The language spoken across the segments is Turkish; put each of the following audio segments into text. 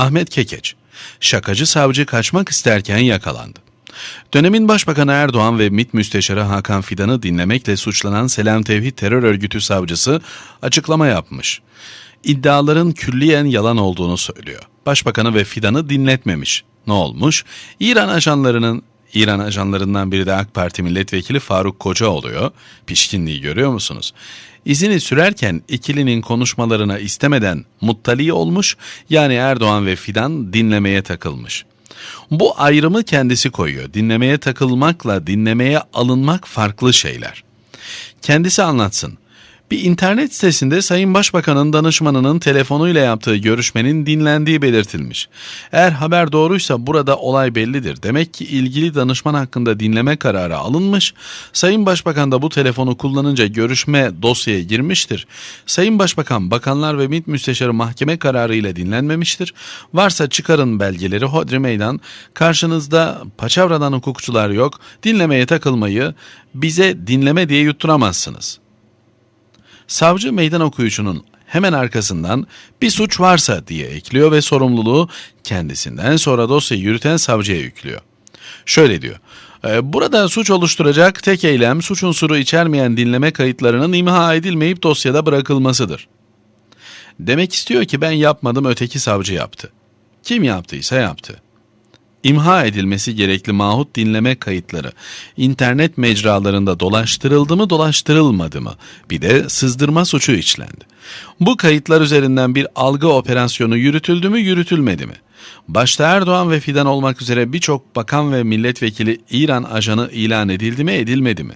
Ahmet Kekeç, şakacı savcı kaçmak isterken yakalandı. Dönemin Başbakanı Erdoğan ve MİT Müsteşarı Hakan Fidan'ı dinlemekle suçlanan Selam Tevhid Terör Örgütü savcısı açıklama yapmış. İddiaların külliyen yalan olduğunu söylüyor. Başbakanı ve Fidan'ı dinletmemiş. Ne olmuş? İran ajanlarının İran ajanlarından biri de AK Parti milletvekili Faruk Koca oluyor. Pişkinliği görüyor musunuz? İzini sürerken ikilinin konuşmalarına istemeden muttali olmuş yani Erdoğan ve Fidan dinlemeye takılmış. Bu ayrımı kendisi koyuyor. Dinlemeye takılmakla dinlemeye alınmak farklı şeyler. Kendisi anlatsın. Bir internet sitesinde Sayın Başbakan'ın danışmanının telefonuyla yaptığı görüşmenin dinlendiği belirtilmiş. Eğer haber doğruysa burada olay bellidir. Demek ki ilgili danışman hakkında dinleme kararı alınmış. Sayın Başbakan da bu telefonu kullanınca görüşme dosyaya girmiştir. Sayın Başbakan, bakanlar ve MİT müsteşarı mahkeme kararı ile dinlenmemiştir. Varsa çıkarın belgeleri hodri meydan. Karşınızda paçavradan hukukçular yok. Dinlemeye takılmayı bize dinleme diye yutturamazsınız.'' Savcı meydan okuyucunun hemen arkasından bir suç varsa diye ekliyor ve sorumluluğu kendisinden sonra dosyayı yürüten savcıya yüklüyor. Şöyle diyor. "E, Burada suç oluşturacak tek eylem suç unsuru içermeyen dinleme kayıtlarının imha edilmeyip dosyada bırakılmasıdır. Demek istiyor ki ben yapmadım öteki savcı yaptı. Kim yaptıysa yaptı imha edilmesi gerekli mahut dinleme kayıtları internet mecralarında dolaştırıldı mı dolaştırılmadı mı bir de sızdırma suçu işlendi. Bu kayıtlar üzerinden bir algı operasyonu yürütüldü mü yürütülmedi mi? Başta Erdoğan ve Fidan olmak üzere birçok bakan ve milletvekili İran ajanı ilan edildi mi edilmedi mi?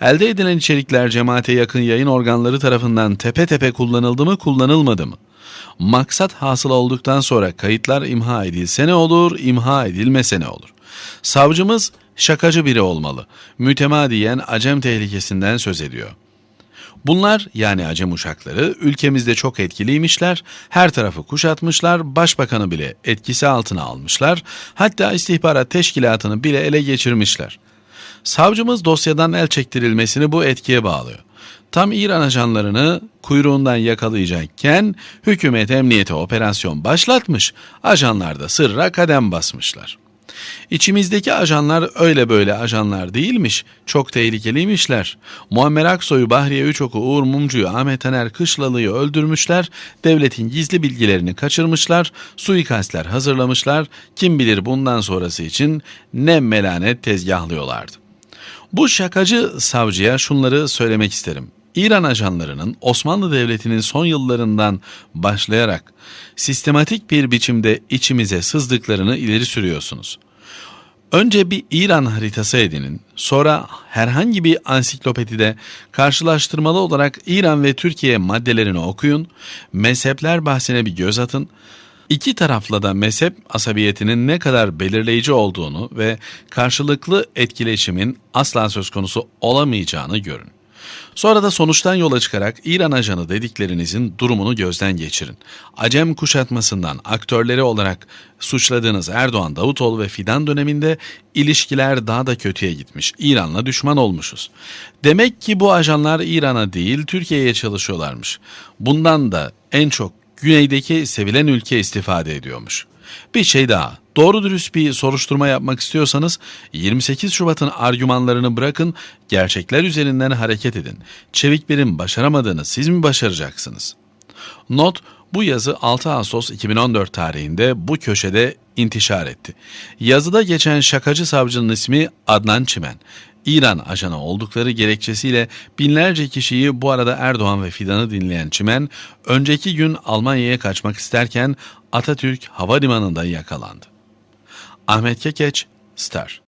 Elde edilen içerikler cemaate yakın yayın organları tarafından tepe tepe kullanıldı mı kullanılmadı mı? Maksat hasıl olduktan sonra kayıtlar imha edilse ne olur, imha edilmese ne olur? Savcımız şakacı biri olmalı. Mütemadiyen acem tehlikesinden söz ediyor. Bunlar yani acem uşakları ülkemizde çok etkiliymişler, her tarafı kuşatmışlar, başbakanı bile etkisi altına almışlar, hatta istihbarat teşkilatını bile ele geçirmişler. Savcımız dosyadan el çektirilmesini bu etkiye bağlıyor. Tam İran ajanlarını kuyruğundan yakalayacakken hükümet emniyete operasyon başlatmış, ajanlar da sırra kadem basmışlar. İçimizdeki ajanlar öyle böyle ajanlar değilmiş, çok tehlikeliymişler. Muammer Aksoy'u, Bahriye Üçok'u, Uğur Mumcu'yu, Ahmet Taner Kışlalı'yı öldürmüşler, devletin gizli bilgilerini kaçırmışlar, suikastler hazırlamışlar, kim bilir bundan sonrası için ne melanet tezgahlıyorlardı. Bu şakacı savcıya şunları söylemek isterim. İran ajanlarının Osmanlı Devleti'nin son yıllarından başlayarak sistematik bir biçimde içimize sızdıklarını ileri sürüyorsunuz. Önce bir İran haritası edinin, sonra herhangi bir ansiklopedide karşılaştırmalı olarak İran ve Türkiye maddelerini okuyun, mezhepler bahsine bir göz atın, İki tarafla da mezhep asabiyetinin ne kadar belirleyici olduğunu ve karşılıklı etkileşimin asla söz konusu olamayacağını görün. Sonra da sonuçtan yola çıkarak İran ajanı dediklerinizin durumunu gözden geçirin. Acem kuşatmasından aktörleri olarak suçladığınız Erdoğan, Davutoğlu ve Fidan döneminde ilişkiler daha da kötüye gitmiş. İran'la düşman olmuşuz. Demek ki bu ajanlar İran'a değil Türkiye'ye çalışıyorlarmış. Bundan da en çok güneydeki sevilen ülke istifade ediyormuş. Bir şey daha. Doğru dürüst bir soruşturma yapmak istiyorsanız 28 Şubat'ın argümanlarını bırakın, gerçekler üzerinden hareket edin. Çevik birim başaramadığını siz mi başaracaksınız? Not, bu yazı 6 Ağustos 2014 tarihinde bu köşede intişar etti. Yazıda geçen şakacı savcının ismi Adnan Çimen. İran ajanı oldukları gerekçesiyle binlerce kişiyi bu arada Erdoğan ve Fidan'ı dinleyen Çimen, önceki gün Almanya'ya kaçmak isterken Atatürk Havalimanı'nda yakalandı. Ahmet Kekeç, Star